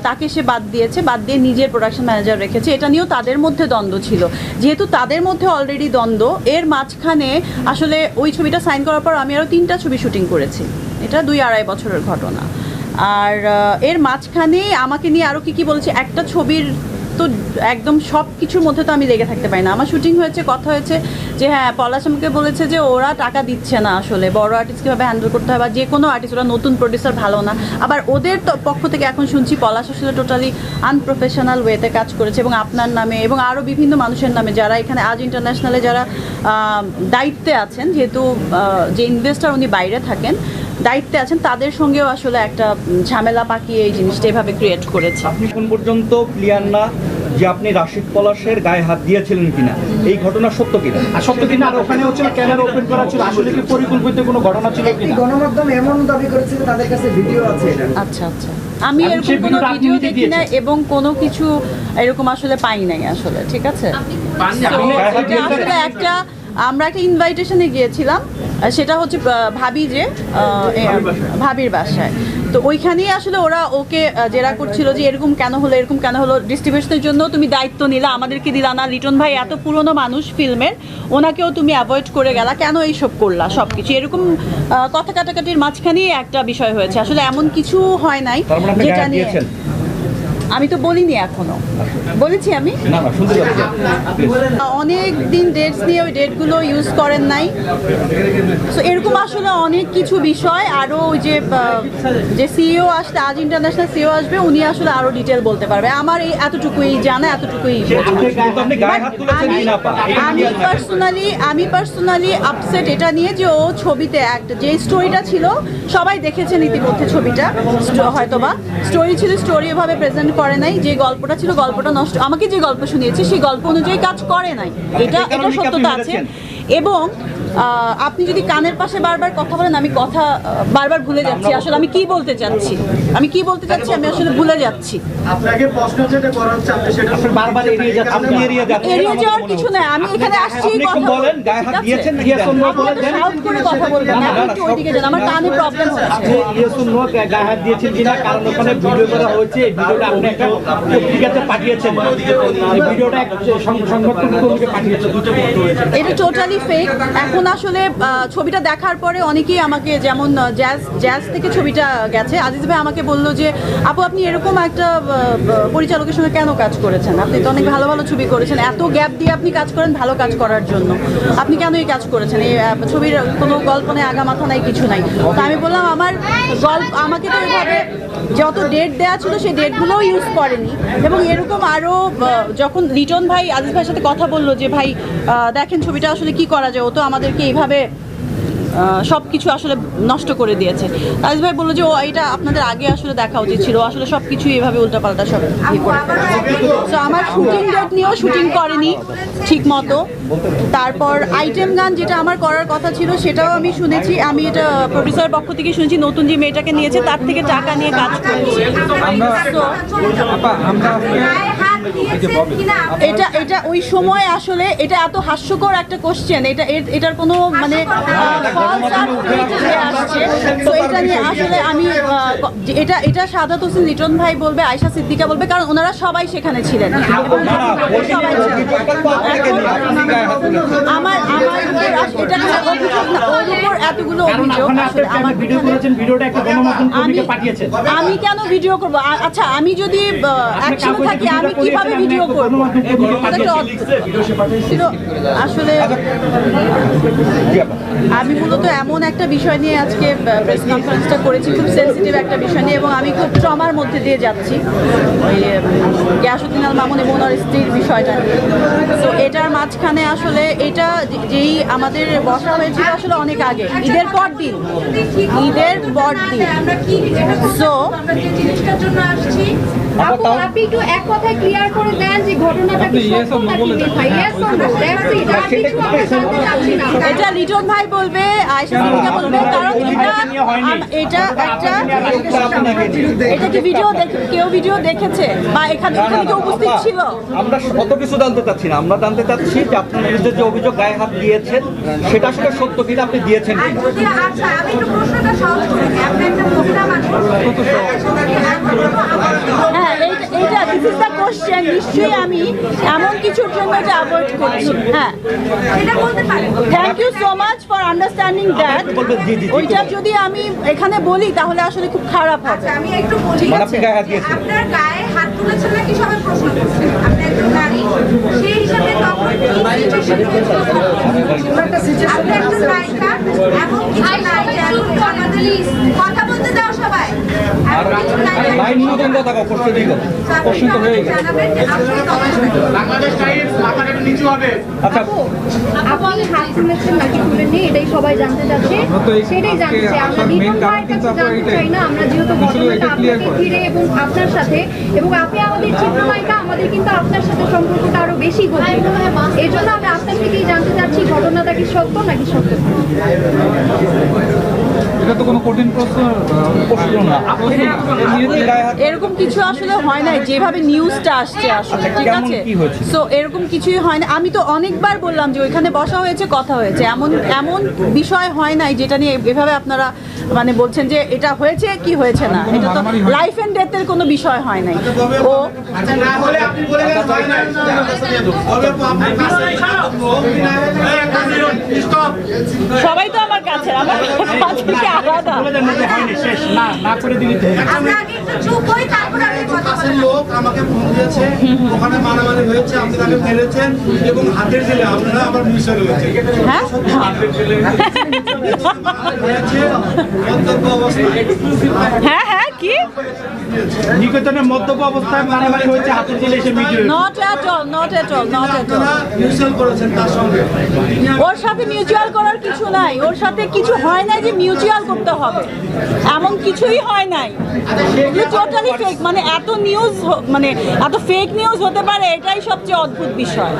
তাকে সে বাদ দিয়েছে, বাদ দিয়ে নিজের প্রোডাকশন ম্যানেজার রেখেছে। এটা নিয়েও তাদের মধ্যে দ্বন্দ্ব ছিল। যেহেতু তাদের মধ্যে অলরেডি দ্বন্দ্ব, এর মাঝখানে আসলে ওই ছবিটা সাইন করার পর আমি আরও তিনটা ছবি শুটিং করেছি। এটা দুই আড়াই বছরের ঘটনা। আর এর মাঝখানে আমাকে নিয়ে আরও কি কি বলেছে, একটা ছবির তো একদম সব কিছুর মধ্যে তো আমি লেগে থাকতে পারি না। আমার শুটিং হয়েছে, কথা হয়েছে যে হ্যাঁ পলাশ আমাকে বলেছে যে ওরা টাকা দিচ্ছে না আসলে, বড় আর্টিস্ট কীভাবে হ্যান্ডেল করতে হয় বা যে কোনো আর্টিস্ট ওরা নতুন প্রডিউসার ভালো না। আবার ওদের পক্ষ থেকে এখন শুনছি পলাশ আসলে টোটালি আনপ্রফেশনাল ওয়েতে কাজ করেছে এবং আপনার নামে এবং আরও বিভিন্ন মানুষের নামে যারা এখানে আজ ইন্টারন্যাশনালে যারা দায়িত্বে আছেন, যেহেতু যে ইনভেস্টার উনি বাইরে থাকেন দায়িত্বে আছেন তাদের সঙ্গেও আসলে একটা ঝামেলা পাকিয়ে এই জিনিসটা এভাবে ক্রিয়েট করেছে। আপনি এখন পর্যন্ত ক্লিয়ার না যে আপনি রাশিদ পলাশের গায়ে হাত দিয়েছিলেন কিনা? এই ঘটনা সত্য কিনা? সত্য কিনা? আর ওখানে হচ্ছে ক্যামেরা ওপেন করা ছিল। আসলে কি পরিকল্পিত কোনো ঘটনা ছিল কিনা? গণমাধ্যম এমন দাবি করেছে যে তাদের কাছে ভিডিও আছে এটা। আচ্ছা আচ্ছা। আমি এরকম কোনো ভিডিও দেখি না এবং কোনো কিছু এরকম আসলে পাই নাই আসলে ঠিক আছে? আসলে একটা আমরা একটা ইনভাইটেশনে গিয়েছিলাম। সেটা হচ্ছে ভাবি যে ভাবির বাসায়। তো ওইখানেই আসলে ওরা ওকে জেরা করছিল যে এরকম কেন হলো এরকম কেন হলো ডিস্ট্রিবিউশনের জন্য তুমি দায়িত্ব নিলা আমাদেরকে দিলা না। লিটন ভাই এত পুরনো মানুষ ফিল্মের ওনাকেও তুমি অ্যাভয়েড করে গেলা কেন এইসব করলা সব কিছু এরকম কথা কাটাকাটির মাঝখানেই একটা বিষয় হয়েছে। আসলে এমন কিছু হয় নাই মানে যেটা নিয়ে আমি তো বলিনি এখনও। বলেছি আমি. অনেক দিন ডেটস নিয়ে ওই ডেটগুলো ইউজ করেন নাই। সো এরকম আসলে অনেক কিছু বিষয়। আরও ওই যে যে সিইও আসলে আজ ইন্টারন্যাশনাল সিইও আসবে উনি আসলে আরও ডিটেল বলতে পারবে। আমার এই এতটুকুই জানা এতটুকুই আমি। পার্সোনালি আমি পার্সোনালি আপসেট এটা নিয়ে যে ও ছবিতে একটা যে স্টোরিটা ছিল সবাই দেখেছেন ইতিমধ্যে ছবিটা। হয়তো বা স্টোরি ছিল স্টোরি এভাবে প্রেজেন্ট করে নাই যে গল্পটা ছিল গল্পটা নষ্ট আমাকে যে গল্প শুনিয়েছে সেই গল্প অনুযায়ী কাজ করে নাই এটা এটা কি সত্যতা আছে? এবং আপনি যদি কানের পাশে বারবার কথা বলেন আমি কথা বারবার ভুলে যাচ্ছি। আসলে আমি কি বলতে চাচ্ছি? আমি কি বলতে চাচ্ছি? আমি আসলে ভুলে যাচ্ছি। আপনাকে প্রশ্ন যেটা করা হচ্ছে আপনি সেটা বারবার এড়িয়ে যাচ্ছেন আপনি এড়িয়ে যাচ্ছেন এড়িয়ে যাওয়ার কিছু। নাই। আমি এখানে আসছি কথা বলেন গায়ে হাত দিয়েছেন no দেন? আপনি করে কথা বলবেন। না, আপনি একটু ওইদিকে যান, আমার কানে প্রবলেম হচ্ছে। আপনি ইয়েসুন নো গায়ে হাত দিয়েছেন কিনা কারণ ওখানে ভিডিও করা হয়েছে। এই ভিডিওটা আপনি একটা পত্রিকাতে পাঠিয়েছেন। এই ভিডিওটা সংবাদ কর্মীকে পাঠিয়েছেন। এটা টোটালি ফেক এখন আসলে ছবিটা দেখার পরে অনেকেই আমাকে যেমন জ্যাজ জ্যাজ থেকে ছবিটা গেছে। আজিজ ভাই আমাকে বলল যে, আপু, আপনি এরকম একটা পরিচালকের সঙ্গে কেন কাজ করেছেন? আপনি তো অনেক ভালো ভালো ছবি করেছেন। এত গ্যাপ দিয়ে আপনি কাজ করেন ভালো কাজ করার জন্য। আপনি কেন এই কাজ করেছেন? এই ছবির কোনো গল্প নেই, আগা মাথা নাই, কিছু নাই। তো আমি বললাম, আমার গল্প, আমাকে তো এভাবে যত ডেট দেওয়া ছিল সেই ডেটগুলোও ইউজ করেনি। এবং এরকম আরও যখন রিটন ভাই আজিজ ভাইয়ের সাথে কথা বলল যে, ভাই দেখেন ছবিটা আসলে কি করা যায়, ও তো আমাদেরকে এইভাবে সব কিছু আসলে নষ্ট করে দিয়েছে। আজিজ ভাই বলল যে ও এটা আপনাদের আগে আসলে দেখা উচিত ছিল। আসলে সব কিছুই এভাবে উল্টাপাল্টা সব তো আমার শুটিং ডেট নিয়েও শুটিং করেনি ঠিক মতো। তারপর আইটেম গান যেটা আমার করার কথা ছিল সেটাও আমি শুনেছি। আমি এটা প্রডিউসার পক্ষ থেকে শুনেছি নতুন যে মেয়েটাকে নিয়েছে তার থেকে টাকা নিয়ে কাজ করেছি। এটা এটা ওই সময় আসলে এটা এত হাস্যকর একটা কোশ্চেন এটা এটার কোনো মানে আসছে। তো এটা নিয়ে আসলে আমি এটা এটা সাদাত হোসেন লিটন ভাই বলবে আয়শা সিদ্দিকা বলবে কারণ ওনারা সবাই সেখানে ছিলেন। আমার না, এতগুলো অভিযোগ ওখানে আপনি আসলে আমার ভিডিও করেছেন ভিডিওটা একটা গণমাধ্যম কর্মীকে আমি পাঠিয়েছেন। আমি কেন ভিডিও করব? আচ্ছা আমি যদি অ্যাকশনে থাকি আমি কীভাবে ভিডিও করব? আসলে আমি মূলত এমন একটা বিষয় নিয়ে আজকে প্রেস কনফারেন্সটা করেছি খুব সেনসিটিভ একটা বিষয় নিয়ে এবং আমি খুব ট্রমার মধ্যে দিয়ে যাচ্ছি। ওই গিয়াসুদ্দিন আল মামুন এবং ওনার স্ত্রীর বিষয়টা তো এটার মাঝখানে আসলে এটা যেই আমাদের বসা হয়েছিল আসলে অনেক আগে। ঈদের পর দিন ঈদের পর দিন। আপনি এক কথায় ক্লিয়ার করে যে ঘটনাটা কি চাচ্ছি এটা লিটন ভাই বলবে আয়েশা সিদ্দিকা বলবে কারণ এটা এটা একটা এটা কি ভিডিও দেখে কেউ ভিডিও দেখেছে? বা এখানে এখানে কেউ উপস্থিত ছিল? আমরা অত কিছু জানতে চাচ্ছি না। আমরা জানতে চাচ্ছি যে আপনার বিরুদ্ধে যে অভিযোগ গায়ে হাত দিয়েছেন সেটা আসলে সত্য কিনা আপনি দিয়েছেন আর যদি আচ্ছা আমি একটু প্রশ্নটা সহজ করি আপনি একটা মহিলা মানুষ হ্যাঁ কোশ্চেন নিশ্চয়ই আমি এমন কিছুর জন্য এটা অ্যাভয়েড করছি। হ্যাঁ। এটা বলতে পারেন। Thank you so much for understanding that ওইটা যদি আমি এখানে বলি তাহলে আসলে খুব খারাপ হবে। আচ্ছা আমি একটু বলি। মানে আপনার গায়ে হাত তুলেছেন নাকি সবাই প্রশ্ন করছেন আপনি একজন নারী সেই হিসাবে তখন আপনি একজন নায়িকা এমন কিছু নারী কথা বলতে দাও সবাই। নারী লাইন নতুন কথা প্রশ্ন দিয়ে কও। তো হয়ে হবে আচ্ছা আপনি হাত তুলেছেন নাকি তুলেননি এটাই সবাই জানতে চাচ্ছে সেটাই জানতে চাই আমরা জানতে চাই না আমরা যেহেতু ঘটনাটা আপনাকে ঘিরে এবং আপনার সাথে এবং আপনি আমাদের চিত্রনায়িকা আমাদের কিন্তু আপনার সাথে সম্পর্কটা আরও বেশি গভীর এই জন্য আমি আপনার থেকেই জানতে চাচ্ছি ঘটনাটা কি সত্য নাকি সত্য? এটা তো কোনো কঠিন প্রশ্ন না এরকম কিছু আসলে হয় নাই যেভাবে নিউজটা আসছে আসলে ঠিক আছে সো এরকম কিছুই হয় না আমি তো অনেকবার বললাম যে ওইখানে বসা হয়েছে কথা হয়েছে এমন এমন বিষয় হয় নাই যেটা নিয়ে এভাবে আপনারা মানে বলছেন যে এটা হয়েছে কি হয়েছে না এটা তো লাইফ এন্ড ডেথের কোনো বিষয় হয় নাই ও আচ্ছা না হয় সবাই তো আমার কাছে আমার আলাদা। শেষ না না করে দিলি তো আমরা আগে একটু চুপ হই তারপর আপনি কথা কাছের বলেন লোক আমাকে ফোন দিয়েছে ওখানে মারামারি হয়েছে আপনি তাকে মেরেছেন এবং হাতের দিলে আপনারা আবার মিশন হয়েছে। হ্যাঁ? হ্যাঁ হ্যাঁ কি? নিকেতনের মদ্যপ অবস্থায় মারামারি হয়েছে হাতে এসে not at all not at all not at all mutual করেছেন তার সঙ্গে। ওর সাথে মিউচুয়াল করার কিছু নাই। ওর সাথে কিছু হয় নাই যে মিউচুয়াল করতে হবে। এমন কিছুই হয় নাই। এগুলো টোটালি ফেক মানে এত নিউজ মানে এত ফেক নিউজ হতে পারে এটাই সবচেয়ে অদ্ভুত বিষয়।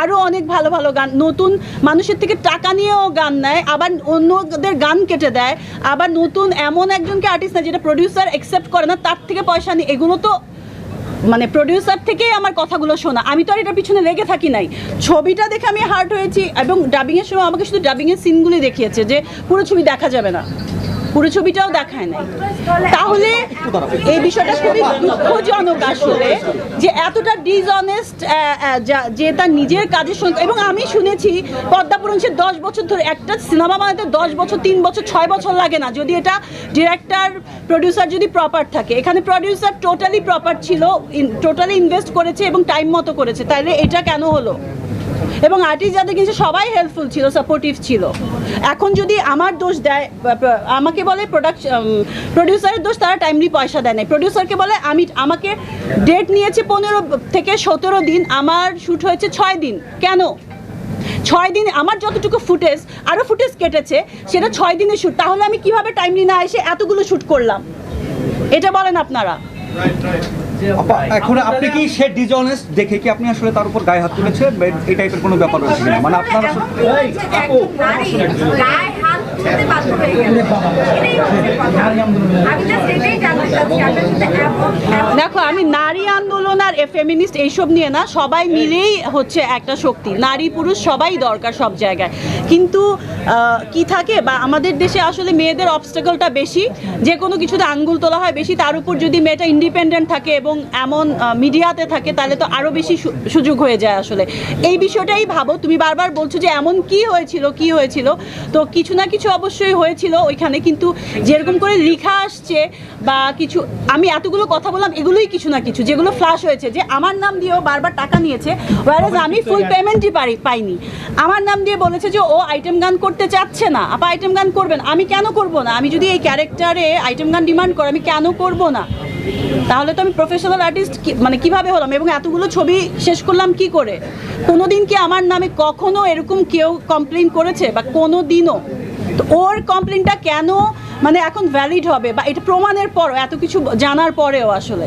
আরও অনেক ভালো ভালো গান নতুন মানুষের থেকে টাকা নিয়েও গান নেয় আবার অন্যদের গান কেটে দেয় আবার নতুন এমন একজনকে আর্টিস্ট না যেটা প্রডিউসার অ্যাকসেপ্ট করে না তার থেকে পয়সা নিয়ে এগুলো তো মানে প্রডিউসার থেকেই আমার কথাগুলো শোনা। আমি তো আর এটার পিছনে লেগে থাকি নাই। ছবিটা দেখে আমি হার্ট হয়েছি এবং ডাবিংয়ের সময় আমাকে শুধু ডাবিংয়ের সিনগুলি দেখিয়েছে যে পুরো ছবি দেখা যাবে না। পুরো ছবিটাও দেখায় নাই। তাহলে এই বিষয়টা খুবই দুঃখজনক আসলে যে এতটা ডিসঅনেস্ট যে তার নিজের কাজের সঙ্গে এবং আমি শুনেছি পদ্মাপুরণ সে দশ বছর ধরে একটা সিনেমা বানাতে দশ বছর, তিন বছর, ছয় বছর লাগে না। যদি এটা ডিরেক্টর প্রডিউসার যদি প্রপার থাকে, এখানে প্রডিউসার টোটালি প্রপার ছিল টোটালি ইনভেস্ট করেছে এবং টাইম মতো করেছে। তাহলে এটা কেন হলো? এবং আর্টিস্ট যাদের কিন্তু সবাই হেল্পফুল ছিল সাপোর্টিভ ছিল। এখন যদি আমার দোষ দেয়, আমাকে বলে প্রোডাকশন প্রডিউসারের দোষ, তারা টাইমলি পয়সা দেয় নাই। প্রডিউসারকে বলে, আমি, আমাকে ডেট নিয়েছে পনেরো থেকে সতেরো দিন, আমার শ্যুট হয়েছে ছয় দিন। কেন? ছয় দিন আমার যতটুকু ফুটেজ আরও ফুটেজ কেটেছে, সেটা ছয় দিনের শ্যুট তাহলে আমি কীভাবে টাইমলি না এসে এতগুলো শ্যুট করলাম? এটা বলেন আপনারা। এখন আপনি কি সে ডিজনেস্ট দেখে কি আপনি আসলে তার উপর গায়ে হাত তুলেছেন? বা এই টাইপের কোনো ব্যাপার রয়েছে মানে আপনার আসলে দেখো, আমি নারী আন্দোলন আর ফেমিনিস্ট এইসব নিয়ে না, সবাই মিলেই হচ্ছে একটা শক্তি। নারী পুরুষ সবাই দরকার সব জায়গায়। কিন্তু কি থাকে বা আমাদের দেশে আসলে মেয়েদের অবস্টাকলটা বেশি, যে কোনো কিছুতে আঙ্গুল তোলা হয় বেশি, তার উপর যদি মেয়েটা ইন্ডিপেন্ডেন্ট থাকে এবং এমন মিডিয়াতে থাকে, তাহলে তো আরও বেশি সুযোগ হয়ে যায় আসলে। এই বিষয়টাই ভাবো। তুমি বারবার বলছো যে এমন কি হয়েছিল কি হয়েছিল? তো কিছু না কিছু অবশ্যই হয়েছিল ওইখানে কিন্তু যেরকম করে লেখা আসছে বা কিছু আমি এতগুলো কথা বললাম এগুলোই কিছু না কিছু যেগুলো ফ্লাশ হয়েছে যে আমার নাম দিয়েও বারবার টাকা নিয়েছে ওয়ারেজ আমি ফুল পেমেন্টই পারি পাইনি। আমার নাম দিয়ে বলেছে যে ও আইটেম গান করতে চাচ্ছে না আপা আইটেম গান করবেন আমি কেন করব না? আমি যদি এই ক্যারেক্টারে আইটেম গান ডিমান্ড করি আমি কেন করব না? তাহলে তো আমি প্রফেশনাল আর্টিস্ট মানে কীভাবে হলাম? এবং এতগুলো ছবি শেষ করলাম কি করে? কোনোদিন কি আমার নামে কখনো এরকম কেউ কমপ্লেন করেছে? বা কোনো দিনও? তো ওর কমপ্লেনটা কেন মানে এখন ভ্যালিড হবে বা এটা প্রমাণের পরও, এত কিছু জানার পরেও আসলে?